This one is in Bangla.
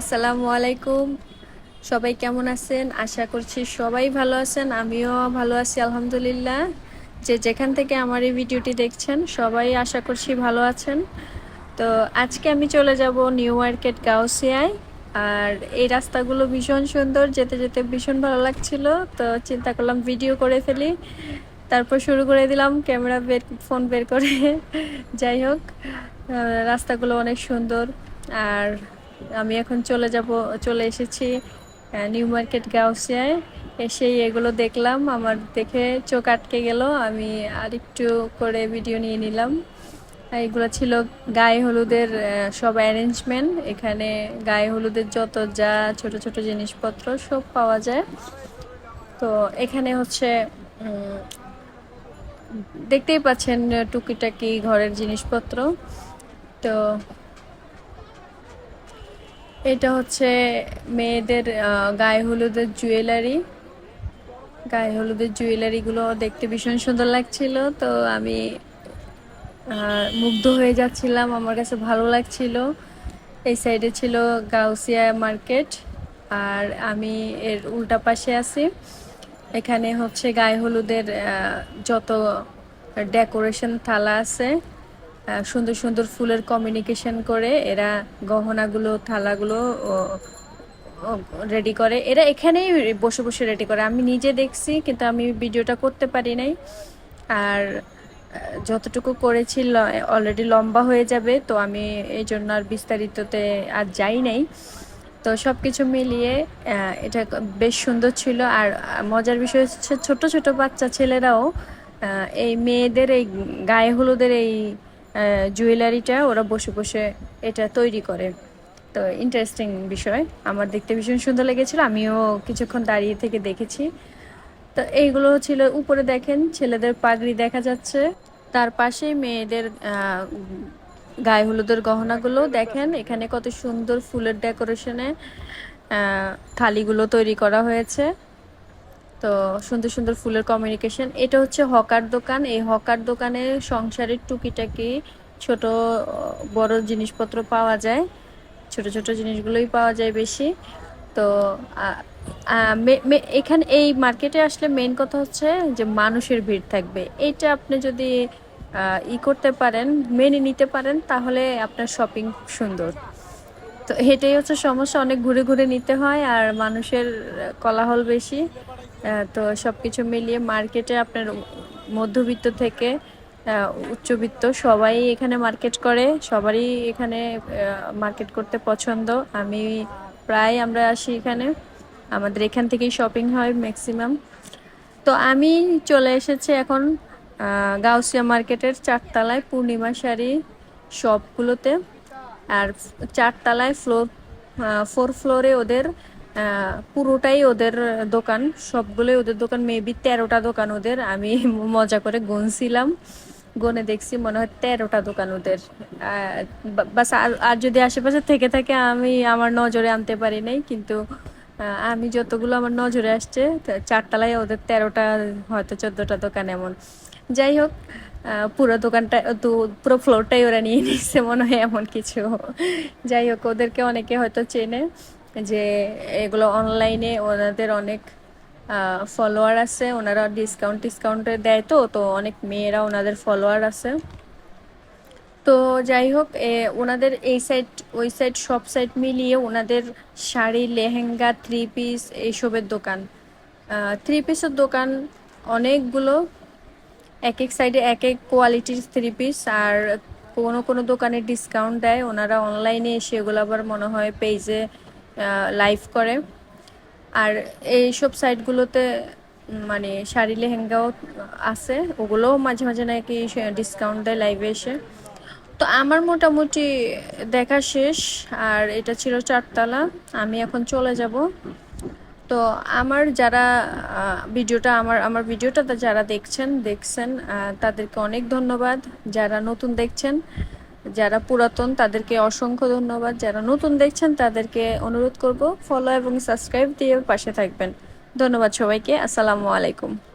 আসসালামু আলাইকুম। সবাই কেমন আছেন? আশা করছি সবাই ভালো আছেন, আমিও ভালো আছি, আলহামদুলিল্লাহ। যে যেখান থেকে আমার এই ভিডিওটি দেখছেন, সবাই আশা করছি ভালো আছেন। তো আজকে আমি চলে যাব নিউ মার্কেট গাউসিয়ায়। আর এই রাস্তাগুলো ভীষণ সুন্দর, যেতে যেতে ভীষণ ভালো লাগছিল। তো চিন্তা করলাম ভিডিও করে ফেলি। তারপর শুরু করে দিলাম ক্যামেরা বের, ফোন বের করে। যাই হোক রাস্তাগুলো অনেক সুন্দর। আর আমি এখন চলে যাব, চলে এসেছি নিউ মার্কেট গাউসিয়ায় এসেই এগুলো দেখলাম, আমার দেখে চোখ আটকে গেল, আমি আরেকটু করে ভিডিও নিয়ে নিলাম। এগুলো ছিল গায়ে হলুদের সব অ্যারেঞ্জমেন্ট এখানে গায়ে হলুদের যত যা ছোট ছোট জিনিসপত্র সব পাওয়া যায়। তো এখানে হচ্ছে দেখতেই পাচ্ছেন টুকিটাকি ঘরের জিনিসপত্র। তো এটা হচ্ছে মেয়েদের গায়ে হলুদের জুয়েলারি গায়ে হলুদের জুয়েলারিগুলো দেখতে ভীষণ সুন্দর লাগছিল, তো আমি মুগ্ধ হয়ে যাচ্ছিলাম। আমার কাছে ভালো লাগছিল। এই সাইডে ছিল গাউসিয়া মার্কেট আর আমি এর উল্টা পাশে আছি। এখানে হচ্ছে গায়ে হলুদের যত ডেকোরেশন থালা আছে সুন্দর সুন্দর ফুলের কমিউনিকেশন করে, এরা গহনাগুলো, থালাগুলো রেডি করে। এরা এখানেই বসে বসে রেডি করে। আমি নিজে দেখছি, কিন্তু আমি ভিডিওটা করতে পারি নাই। আর যতটুকু করেছি অলরেডি লম্বা হয়ে যাবে, তো আমি এই জন্য আর বিস্তারিততে আর যাই নাই। তো সব কিছু মিলিয়ে এটা বেশ সুন্দর ছিল। আর, মজার বিষয় হচ্ছে ছোট ছোট বাচ্চা ছেলেরাও এই মেয়েদের, এই গায়ে হলুদের এই জুয়েলারিটা ওরা বসে বসে এটা তৈরি করে। তো ইন্টারেস্টিং বিষয়। আমার দেখতে ভীষণ সুন্দর লেগেছিল, আমিও কিছুক্ষণ দাঁড়িয়ে থেকে দেখেছি। তো এইগুলো ছিল, উপরে দেখেন ছেলেদের পাগড়ি দেখা যাচ্ছে। তার পাশে মেয়েদের গায়ে হলুদের গহনাগুলো দেখেন, এখানে কত সুন্দর ফুলের ডেকোরেশনে থালিগুলো তৈরি করা হয়েছে। তো সুন্দর সুন্দর ফুলের কমিউনিকেশন এটা হচ্ছে হকার দোকান। এই হকার দোকানে সংসারের টুকিটাকি ছোট বড় জিনিসপত্র পাওয়া যায়। ছোট ছোট জিনিসগুলোই পাওয়া যায় বেশি। তো এখানে এই মার্কেটে আসলে মেন কথা হচ্ছে যে মানুষের ভিড় থাকবে। এটা আপনি যদি ই করতে পারেন, মেনে নিতে পারেন, তাহলে আপনার শপিং সুন্দর। তো এটাই হচ্ছে সমস্যা। অনেক ঘুরে ঘুরে নিতে হয় আর মানুষের কলাহল বেশি। তো সব কিছু মিলিয়ে মার্কেটে আপনার মধ্যবিত্ত থেকে উচ্চবিত্ত সবাই এখানে মার্কেট করে, সবারই এখানে মার্কেট করতে পছন্দ। আমি প্রায় আমরা আসি এখানে। আমাদের এখান থেকেই শপিং হয় ম্যাক্সিমাম। তো আমি চলে এসেছি এখন গাউসিয়া মার্কেটের চারতলায় পূর্ণিমা শাড়ি শপগুলোতে আর চারতলায় ফ্লোর ফোর ফ্লোরে ওদের পুরোটাই ওদের দোকান, সবগুলোই ওদের দোকান মেবি তেরোটা দোকান ওদের। আমি মজা করে গুনছিলাম, গুনে দেখছি মনে হয় তেরোটা দোকান ওদের। বাস আর যদি আশেপাশে থেকে থাকে, আমি আমার নজরে আনতে পারি নাই, কিন্তু আমি যতগুলো আমার নজরে আসছে চারতলায় ওদের তেরোটা, হয়তো চোদ্দোটা দোকান এমন। যাই হোক পুরো দোকানটা তো পুরো ফ্লোরটাই ওরা নিয়ে নিচ্ছে মনে হয় এমন কিছু। যাই হোক, ওদেরকে অনেকে হয়তো চেনে। যে এগুলো অনলাইনে ওনাদের অনেক ফলোয়ার আছে। ওনারা ডিসকাউন্ট ডিসকাউন্টে দেয় তো তো অনেক মেয়েরা ওনাদের ফলোয়ার আছে। তো যাই হোক ওনাদের এই সাইড ওই সাইড সব সাইড মিলিয়ে ওনাদের শাড়ি, লেহেঙ্গা থ্রি পিস এইসবের দোকান। থ্রি পিসের দোকান অনেকগুলো। এক এক সাইডে এক এক কোয়ালিটির থ্রি পিস আর কোনো কোনো দোকানে ডিসকাউন্ট দেয়। ওনারা অনলাইনে এসে এগুলো আবার মনে হয় পেজে লাইভ করে। আর এইসব সাইটগুলোতে মানে শাড়ি, লেহেঙ্গাও আছে। ওগুলোও মাঝে মাঝে নাকি ডিসকাউন্ট দেয় লাইভে এসে। তো আমার মোটামুটি দেখা শেষ। আর এটা ছিল চারতলা। আমি এখন চলে যাব। তো আমার যারা ভিডিওটা আমার আমার ভিডিওটা যারা দেখছেন দেখছেন তাদেরকে অনেক ধন্যবাদ। যারা নতুন দেখছেন যারা পুরাতন, তাদেরকে অসংখ্য ধন্যবাদ। যারা নতুন দেখছেন, তাদেরকে অনুরোধ করব ফলো এবং সাবস্ক্রাইব দিয়ে পাশে থাকবেন। ধন্যবাদ সবাইকে। আসসালামু আলাইকুম।